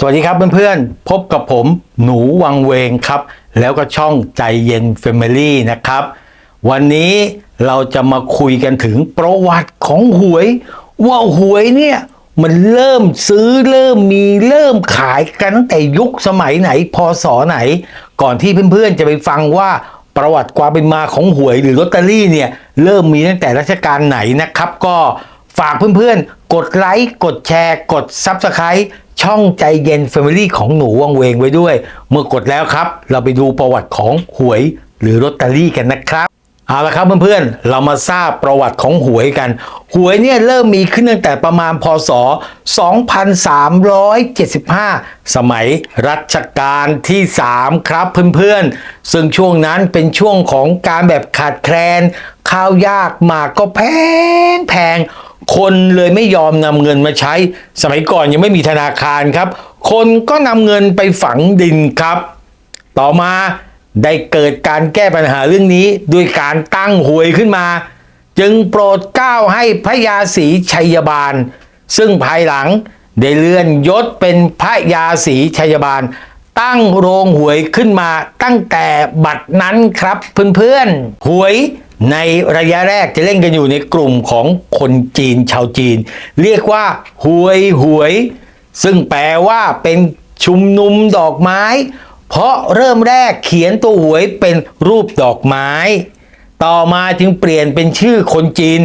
สวัสดีครับเพื่อนๆ พบกับผมหนูวังเวงครับ แล้วก็ช่องใจเย็น Family นะครับ วันนี้เราจะมาคุยกันถึงประวัติของหวย ว่าหวยเนี่ยมันเริ่มซื้อเริ่มมีเริ่มขายกันตั้งแต่ยุคสมัยไหนพศไหน ก่อนที่เพื่อนๆจะไปฟังว่าประวัติความเป็นมาของหวยหรือลอตเตอรี่เนี่ยเริ่มมีตั้งแต่รัชกาลไหนนะครับ ก็ฝากเพื่อนๆ กดไลค์กดแชร์ กด Subscribe ช่องใจเย็น Family ของหนูวังเวงไว้ด้วย เมื่อกดแล้วครับ เราไปดูประวัติของหวยหรือลอตเตอรี่กันนะครับ เอาละครับเพื่อนๆ เรามาทราบประวัติของหวยกัน หวยเนี่ยเริ่มมีขึ้นตั้งแต่ประมาณพศ 2375 สมัยรัชกาลที่ 3 ครับเพื่อนๆ ซึ่งช่วงนั้นเป็นช่วงของการแบบขาดแคลน ข้าวยากหมากก็แพงแพง คนเลยไม่ยอมนำเงินมาใช้ สมัยก่อนยังไม่มีธนาคารครับ คนก็นำเงินไปฝังดินครับ ต่อมาได้เกิดการแก้ปัญหาเรื่องนี้ด้วยการตั้งหวยขึ้นมา จึงโปรดเกล้าให้พระยาศรีชัยบาล ซึ่งภายหลังได้เลื่อนยศเป็นพระยาศรีชัยบาล ตั้งโรงหวยขึ้นมาตั้งแต่บัดนั้นครับเพื่อนๆหวย ในระยะแรกจะเล่นกันอยู่ในกลุ่มของคนจีนชาวจีน เรียกว่าหวยหวย ซึ่งแปลว่าเป็นชุมนุมดอกไม้ เพราะเริ่มแรกเขียนตัวหวยเป็นรูปดอกไม้ ต่อมาจึงเปลี่ยนเป็นชื่อคนจีน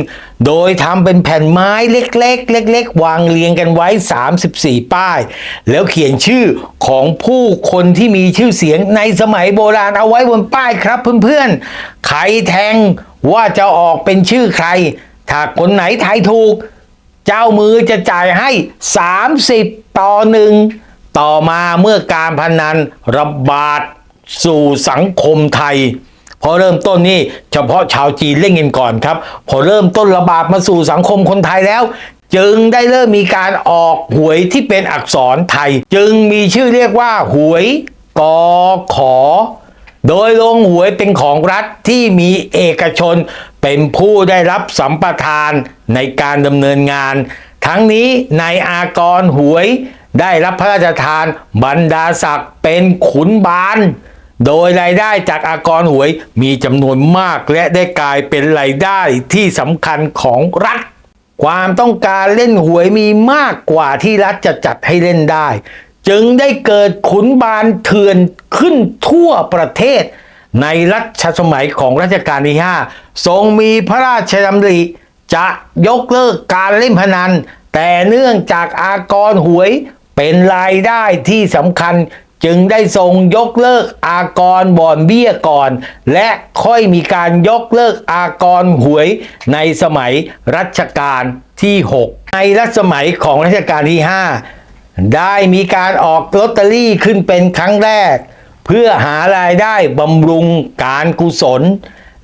โดยทำเป็นแผ่นไม้เล็กๆ เล็ก ๆ วางเรียงกันไว้ 34 ป้าย แล้วเขียนชื่อของผู้คนที่มีชื่อเสียงในสมัยโบราณเอาไว้บนป้ายครับเพื่อนๆ ใครแทงว่าจะออกเป็นชื่อใคร ถ้าคนไหนทายถูก เจ้ามือจะจ่ายให้ 30 ต่อหนึ่งต่อมาเมื่อการพนันระบาดสู่สังคมไทย พอเริ่มต้นนี่เฉพาะชาวจีนเล่นกันก่อนครับ พอเริ่มต้นระบาดมาสู่สังคมคนไทยแล้ว จึงได้เริ่มมีการออกหวยที่เป็นอักษรไทย จึงมีชื่อเรียกว่าหวยกอขอ โดยโรงหวยเป็นของรัฐที่มีเอกชนเป็นผู้ได้รับสัมปทานในการดำเนินงาน ทั้งนี้ในายอากรหวยได้รับพระราชทานบรรดาศักดิ์เป็นขุนบาน โดยรายได้จากอากรหวยมีจำนวนมากและได้กลายเป็นรายได้ที่สำคัญของรัฐ ความต้องการเล่นหวยมีมากกว่าที่รัฐจะจัดให้เล่นได้ จึงได้เกิดขุนบานเถื่อนขึ้นทั่วประเทศ ในรัชสมัยของรัชกาลที่ 5 ทรงมีพระราชดำริจะยกเลิกการเล่นพนัน แต่เนื่องจากอากรหวยเป็นรายได้ที่สำคัญ จึงได้ทรงยกเลิกอากรบ่อนเบี้ยก่อน และค่อยมีการยกเลิกอากรหวยในสมัยรัชกาลที่ 6 ในรัชสมัยของรัชกาลที่ 5 ได้มีการออกลอตเตอรี่ขึ้นเป็นครั้งแรก เพื่อหารายได้บำรุงการกุศล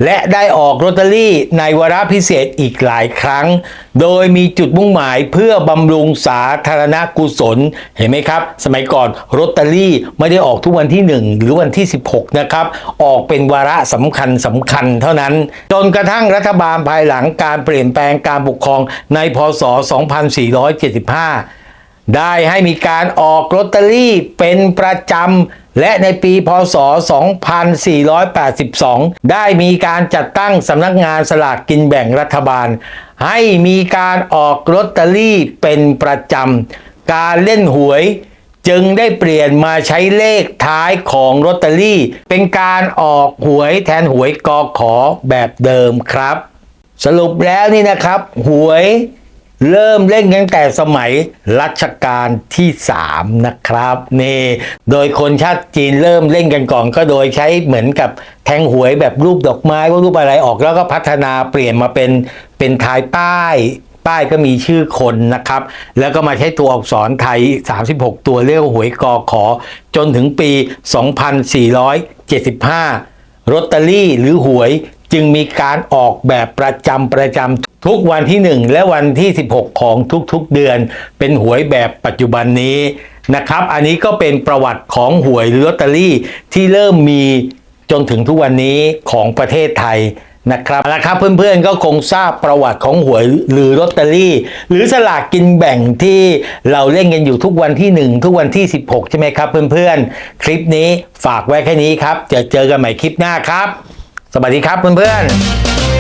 และได้ออกลอตเตอรี่ในวาระพิเศษอีกหลายครั้ง โดยมีจุดมุ่งหมายเพื่อบำรุงสาธารณกุศล เห็นไหมครับ สมัยก่อนลอตเตอรี่ไม่ได้ออกทุกวันที่ 1 หรือวันที่ 16 นะครับ ออกเป็นวาระสำคัญสำคัญเท่านั้น จนกระทั่งรัฐบาลภายหลังการเปลี่ยนแปลงการปกครองในพศ 2475 ได้ให้มีการออกลอตเตอรี่เป็นประจำ และในปีพศ 2482 ได้มีการจัดตั้งสำนักงานสลากกินแบ่งรัฐบาล ให้มีการออกลอตเตอรี่เป็นประจำ การเล่นหวยจึงได้เปลี่ยนมาใช้เลขท้ายของลอตเตอรี่ เป็นการออกหวยแทนหวยกอขอแบบเดิมครับ สรุปแล้วนี่นะครับ หวย เริ่มเล่นตั้งแต่สมัยรัชกาลที่3นะครับนี่โดยคนชาติจีนเริ่มเล่นกันก่อน ก็โดยใช้เหมือนกับแทงหวยแบบรูปดอกไม้ว่ารูปอะไรออกแล้วก็พัฒนาเปลี่ยนมาเป็นเป็นทายป้ายป้ายก็มีชื่อคนนะครับ แล้วก็มาใช้ตัวอักษรไทย 36 ตัวเรียกวหวยกอขอ จนถึงปี 2475ลอตเตอรี่หรือหวยจึงมีการออกแบบประจำประจำ ทุกวันที่ 1 และวันที่ 16 ของทุกๆเดือน เป็นหวยแบบปัจจุบันนี้นะครับ อันนี้ก็เป็นประวัติของหวยรือลอตเตอรี่ที่เริ่มมีจนถึงทุกวันนี้ของประเทศไทยนะครับแล้วครับเพื่อนๆก็คงทราบประวัติของหวยหรือลอตเตอรี่ หรือสลากกินแบ่งที่เราเล่นกันอยู่ทุกวันที่ 1 ทุกวันที่ 16 ใช่ไหมครับ เพื่อนๆ คลิปนี้ฝากไว้แค่นี้ครับจะเจอกันใหม่คลิปหน้าครับ สวัสดีครับเพื่อนๆ